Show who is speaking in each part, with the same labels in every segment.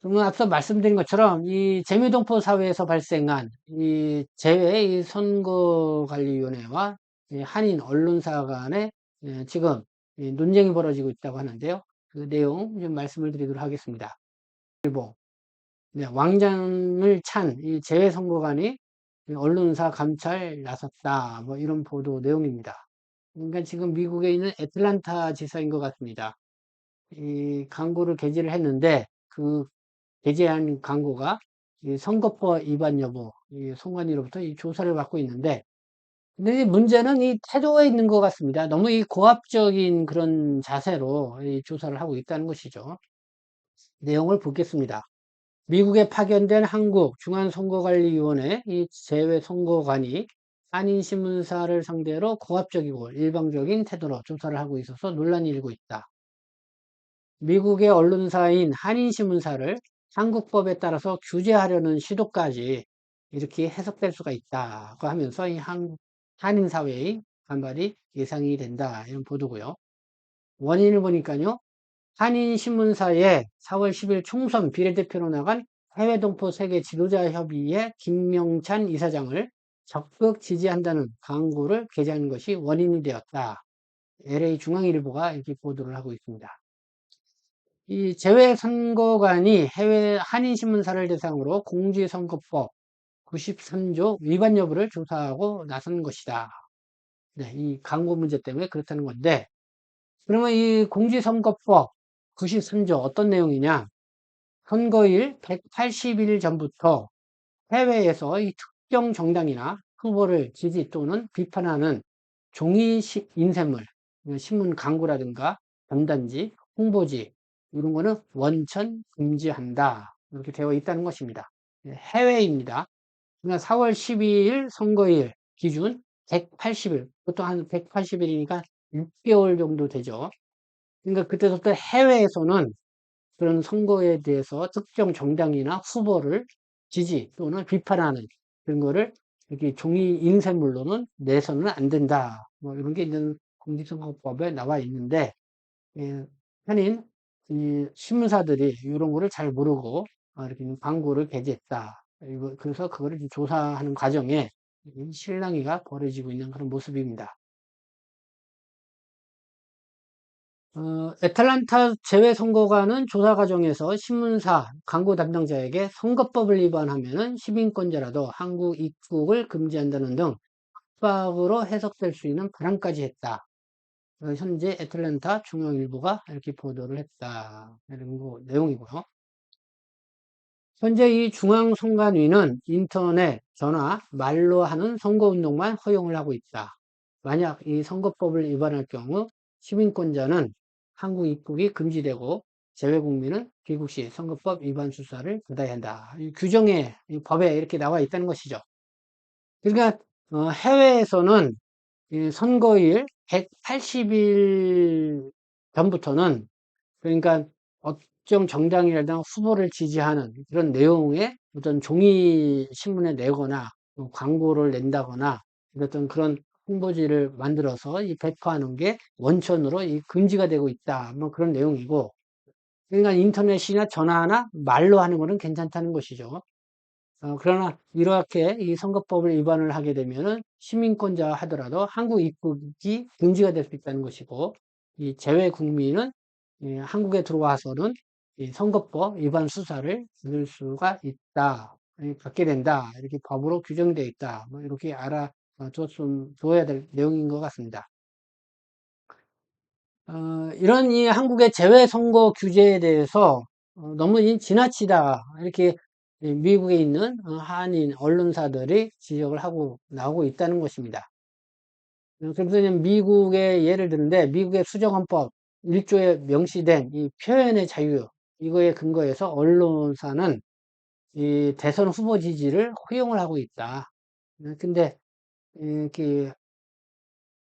Speaker 1: 그러면 앞서 말씀드린 것처럼 이 재미동포 사회에서 발생한 이 재외 이 선거관리위원회와 이 한인 언론사 간에 예, 지금 이 논쟁이 벌어지고 있다고 하는데요. 그 내용 좀 말씀을 드리도록 하겠습니다. 일보 네, 왕장을 찬 이 재외 선거관이 언론사 감찰 나섰다. 뭐 이런 보도 내용입니다. 그러니까 지금 미국에 있는 애틀란타 지사인 것 같습니다. 이 광고를 게재를 했는데 그 게재한 광고가 이 선거법 위반 여부, 이 송관위로부터 이 조사를 받고 있는데, 근데 문제는 이 태도에 있는 것 같습니다. 너무 이 고압적인 그런 자세로 이 조사를 하고 있다는 것이죠. 내용을 보겠습니다. 미국에 파견된 한국 중앙선거관리위원회 이 재외선거관이 한인신문사를 상대로 고압적이고 일방적인 태도로 조사를 하고 있어서 논란이 일고 있다. 미국의 언론사인 한인신문사를 한국법에 따라서 규제하려는 시도까지 이렇게 해석될 수가 있다고 하면서 이 한, 한인사회의 반발이 예상이 된다. 이런 보도고요. 원인을 보니까요. 한인신문사의 4월 10일 총선 비례대표로 나간 해외동포 세계 지도자협의회 김명찬 이사장을 적극 지지한다는 광고를 게재하는 것이 원인이 되었다. LA 중앙일보가 이렇게 보도를 하고 있습니다. 이 재외선거관이 해외 한인신문사를 대상으로 공직선거법 93조 위반 여부를 조사하고 나선 것이다. 네, 이 광고 문제 때문에 그렇다는 건데, 그러면 이 공직선거법 93조 어떤 내용이냐? 선거일 180일 전부터 해외에서 이 특정 정당이나 후보를 지지 또는 비판하는 종이 인쇄물, 신문 광고라든가 전단지, 홍보지, 이런 거는 원천 금지한다. 이렇게 되어 있다는 것입니다. 예, 해외입니다. 그러니까 4월 12일 선거일 기준 180일, 보통 한 180일이니까 6개월 정도 되죠. 그러니까 그때부터 해외에서는 그런 선거에 대해서 특정 정당이나 후보를 지지 또는 비판하는 그런 거를 이렇게 종이 인쇄물로는 내서는 안 된다. 뭐 이런 게 있는 공직선거법에 나와 있는데, 예, 한인 이 신문사들이 이런 거를 잘 모르고 어, 이렇게 광고를 게재했다. 그래서 그거를 조사하는 과정에 실랑이가 벌어지고 있는 그런 모습입니다. 어, 애틀란타 재외선거관은 조사 과정에서 신문사, 광고 담당자에게 선거법을 위반하면 시민권자라도 한국 입국을 금지한다는 등 합법으로 해석될 수 있는 발언까지 했다. 어, 현재 애틀랜타 중앙일보가 이렇게 보도를 했다. 이런 거 내용이고요. 현재 이 중앙선관위는 인터넷, 전화, 말로 하는 선거운동만 허용을 하고 있다. 만약 이 선거법을 위반할 경우 시민권자는 한국 입국이 금지되고 재외국민은 귀국 시 선거법 위반 수사를 받아야 한다. 이 규정에, 이 법에 이렇게 나와 있다는 것이죠. 그러니까 어, 해외에서는 선거일 180일 전부터는 그러니까 어떤 정당이라든 후보를 지지하는 그런 내용의 어떤 종이 신문에 내거나 뭐 광고를 낸다거나 어떤 그런 홍보지를 만들어서 배포하는 게 원천으로 이 금지가 되고 있다. 뭐 그런 내용이고 그러니까 인터넷이나 전화나 말로 하는 거는 괜찮다는 것이죠. 어, 그러나 이렇게 이 선거법을 위반을 하게 되면은 시민권자 하더라도 한국 입국이 금지가 될 수 있다는 것이고 이 재외 국민은 이 한국에 들어와서는 이 선거법 위반 수사를 받을 수가 있다. 받게 된다. 이렇게 법으로 규정되어 있다. 뭐 이렇게 알아줬으면 될 내용인 것 같습니다. 어, 이런 이 한국의 재외 선거 규제에 대해서 어, 너무 지나치다 이렇게 미국에 있는 어, 한인 언론사들이 지적을 하고 나오고 있다는 것입니다. 그래서 미국의 예를 드는데 미국의 수정헌법 1조에 명시된 이 표현의 자유 이거에 근거해서 언론사는 이 대선 후보 지지를 허용을 하고 있다. 근데 이렇게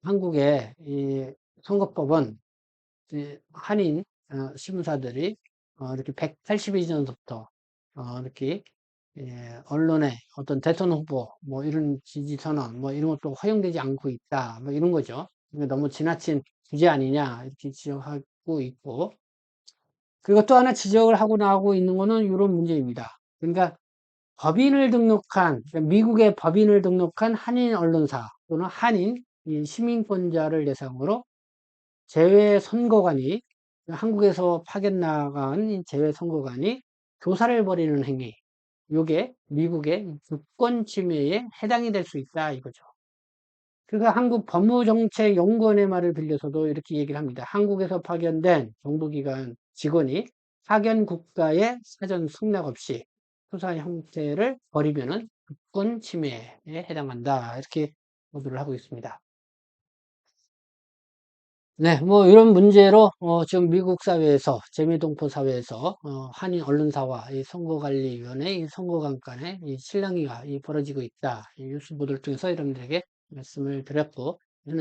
Speaker 1: 한국의 이 선거법은 한인 어, 신문사들이 어, 이렇게 180일 전부터 어, 이렇게 예, 언론의 어떤 대선 후보 뭐 이런 지지 선언 뭐 이런 것도 허용되지 않고 있다 뭐 이런 거죠. 너무 지나친 규제 아니냐 이렇게 지적하고 있고 그리고 또 하나 지적을 하고 나오고 있는 거는 이런 문제입니다. 그러니까 법인을 등록한 그러니까 미국의 법인을 등록한 한인 언론사 또는 한인 시민권자를 대상으로 재외 선거관이 한국에서 파견 나간 재외 선거관이 교사를 벌이는 행위 요게 미국의 주권 침해에 해당이 될 수 있다 이거죠. 그가 한국 법무정책연구원의 말을 빌려서도 이렇게 얘기를 합니다. 한국에서 파견된 정부기관 직원이 파견 국가의 사전 승낙 없이 수사 형태를 벌이면은 주권 침해에 해당한다. 이렇게 보도를 하고 있습니다. 네, 뭐 이런 문제로 어, 지금 미국 사회에서 재미동포 사회에서 어, 한인 언론사와 이 선거관리위원회 이 선거관 간의 이 실랑이가 이 벌어지고 있다. 이 뉴스 보도를 통해서 여러분들에게 말씀을 드렸고